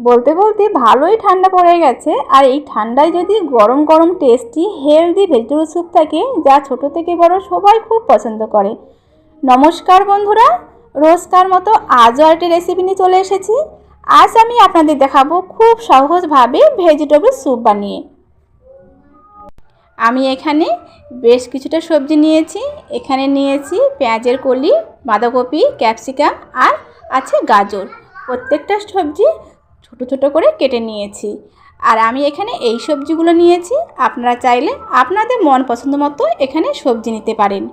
বলতে বলতে ভালোই ঠান্ডা পড়ে গেছে। আর এই ঠান্ডায় যদি গরম গরম টেস্টি হেলদি ভেজিটেবল স্যুপ থাকে, যা ছোট থেকে বড় সবাই খুব পছন্দ করে। নমস্কার বন্ধুরা, রোজকার মতো আজও একটি রেসিপি নিয়ে চলে এসেছি। আজ আমি আপনাদের দেখাবো খুব সহজভাবে ভেজিটেবল স্যুপ বানিয়ে। আমি এখানে বেশ কিছুটা সবজি নিয়েছি। এখানে নিয়েছি পেঁয়াজের কলি, বাঁধাকপি, ক্যাপসিকাম আর আছে গাজর। প্রত্যেকটা সবজি ছোট ছোট করে কেটে নিয়েছি। আর আমি এখানে এই সবজিগুলো নিয়েছি। আপনারা চাইলে আপনাদের মন পছন্দ মতো এখানে সবজি নিতে পারেন।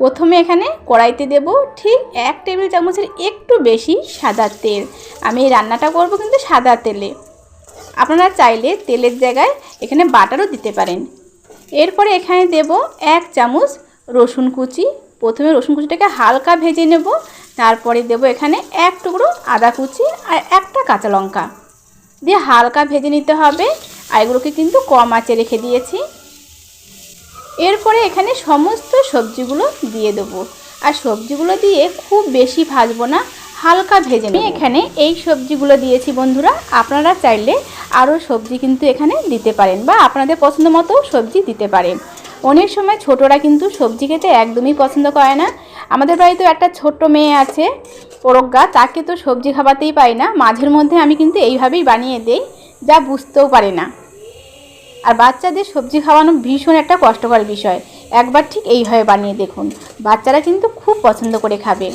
প্রথমে এখানে কড়াইতে দেব ঠিক এক টেবিল চামচের একটু বেশি সাদা তেল। আমি এই রান্নাটা করব কিন্তু সাদা তেলে। আপনারা চাইলে তেলের জায়গায় এখানে বাটারও দিতে পারেন। এরপরে এখানে দেব এক চামচ রসুন কুচি। প্রথমে রসুন কুচিটাকে হালকা ভেজে নেব। তারপরে দেব এখানে এক টুকরো আদা কুচি আর একটা কাঁচা লঙ্কা। দিয়ে হালকা ভেজে নিতে হবে আর এগুলোকে কিন্তু কম আঁচে রেখে দিয়েছি। এরপরে এখানে সমস্ত সবজিগুলো দিয়ে দেবো। আর সবজিগুলো দিয়ে খুব বেশি ভাজবো না, হালকা ভেজে নিই এখানে এই সবজিগুলো দিয়েছি বন্ধুরা, আপনারা চাইলে আরও সবজি কিন্তু এখানে দিতে পারেন বা আপনাদের পছন্দ মতো সবজি দিতে পারেন। অনেক সময় ছোটরা কিন্তু সবজি খেতে একদমই পছন্দ করে না। আমাদের বাড়িতে একটা ছোট্ট মেয়ে আছে, পরজ্ঞা, তাকে তো সবজি খাওয়াতেই পাই না। মাঝের মধ্যে আমি কিন্তু এইভাবেই বানিয়ে দেই, যা বুঝতেও পারে না। আর বাচ্চাদের সবজি খাওয়ানো ভীষণ একটা কষ্টকর বিষয়। একবার ঠিক এইভাবে বানিয়ে দেখুন। বাচ্চারা কিন্তু খুব পছন্দ করে খাবে।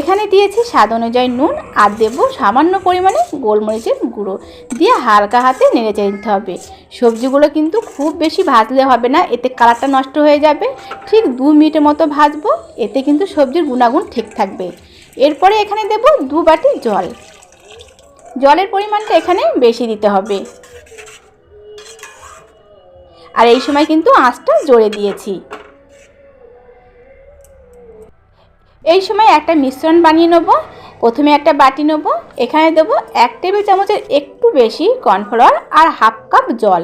এখানে দিয়েছি স্বাদ অনুযায়ী নুন আর দেবো সামান্য পরিমাণে গোলমরিচের গুঁড়ো। দিয়ে হালকা হাতে নেড়ে নিতে হবে। সবজিগুলো কিন্তু খুব বেশি ভাজলে হবে না, এতে কালারটা নষ্ট হয়ে যাবে। ঠিক দু মিনিটের মতো ভাজবো, এতে কিন্তু সবজির গুণাগুণ ঠিক থাকবে। এরপরে এখানে দেব দু বাটি জল। জলের পরিমাণটা এখানে বেশি দিতে হবে। আর এই সময় কিন্তু আঁচটা জোরে দিয়েছি। এই সময় একটা মিশ্রণ বানিয়ে নেব। প্রথমে একটা বাটি নেব। এখানে দেবো এক টেবিল চামচের একটু বেশি কর্নফ্লাওয়ার আর হাফ কাপ জল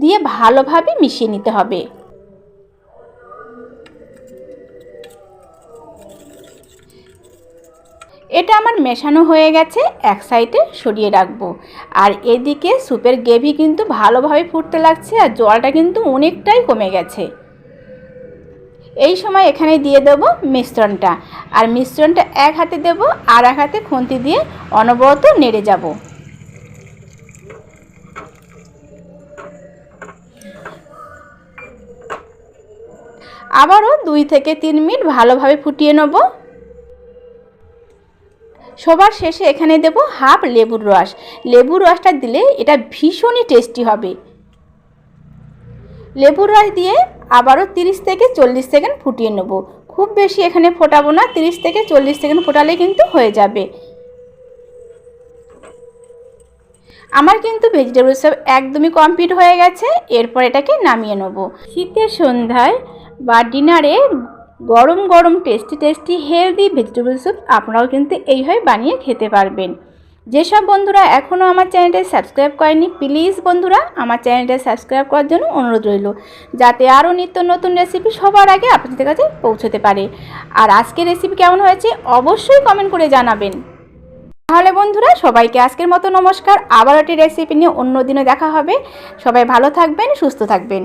দিয়ে ভালোভাবে মিশিয়ে নিতে হবে। এটা আমার মেশানো হয়ে গেছে, এক সাইডে সরিয়ে রাখব। আর এদিকে স্যুপের গ্রেভি কিন্তু ভালোভাবে ফুটতে লাগছে আর জলটা কিন্তু অনেকটাই কমে গেছে। এই সময় এখানে দিয়ে দেবো মিশ্রণটা। আর মিশ্রণটা এক হাতে দেব, আর এক হাতে খুন্তি দিয়ে অনবরত নেড়ে যাব। আবারও দুই থেকে তিন মিনিট ভালোভাবে ফুটিয়ে নেব। সবার শেষে এখানে দেব হাফ লেবুর রস। লেবুর রসটা দিলে এটা ভীষণই টেস্টি হবে। লেবুর রস দিয়ে আবারও তিরিশ থেকে চল্লিশ সেকেন্ড ফুটিয়ে নেব। খুব বেশি এখানে ফোটাবো না, তিরিশ থেকে চল্লিশ সেকেন্ড ফোটালে কিন্তু হয়ে যাবে। আমার কিন্তু ভেজিটেবল সব একদমই কমপ্লিট হয়ে গেছে, এরপর এটাকে নামিয়ে নেব। শীতের সন্ধ্যায় বা ডিনারে গরম গরম tasty tasty healthy vegetable soup আপনারাও কিন্তু এইভাবে বানিয়ে খেতে পারবেন। যেসব বন্ধুরা এখনও আমার চ্যানেলটা সাবস্ক্রাইব করেনি, প্লিজ বন্ধুরা আমার চ্যানেলটা সাবস্ক্রাইব করার জন্য অনুরোধ রইল, যাতে আরও নিত্য নতুন রেসিপি সবার আগে আপনাদের কাছে পৌঁছতে পারে। আর আজকের রেসিপি কেমন হয়েছে অবশ্যই কমেন্ট করে জানাবেন। তাহলে বন্ধুরা সবাইকে আজকের মতো নমস্কার আবার একটি রেসিপি নিয়ে অন্য দিনে দেখা হবে। সবাই ভালো থাকবেন, সুস্থ থাকবেন।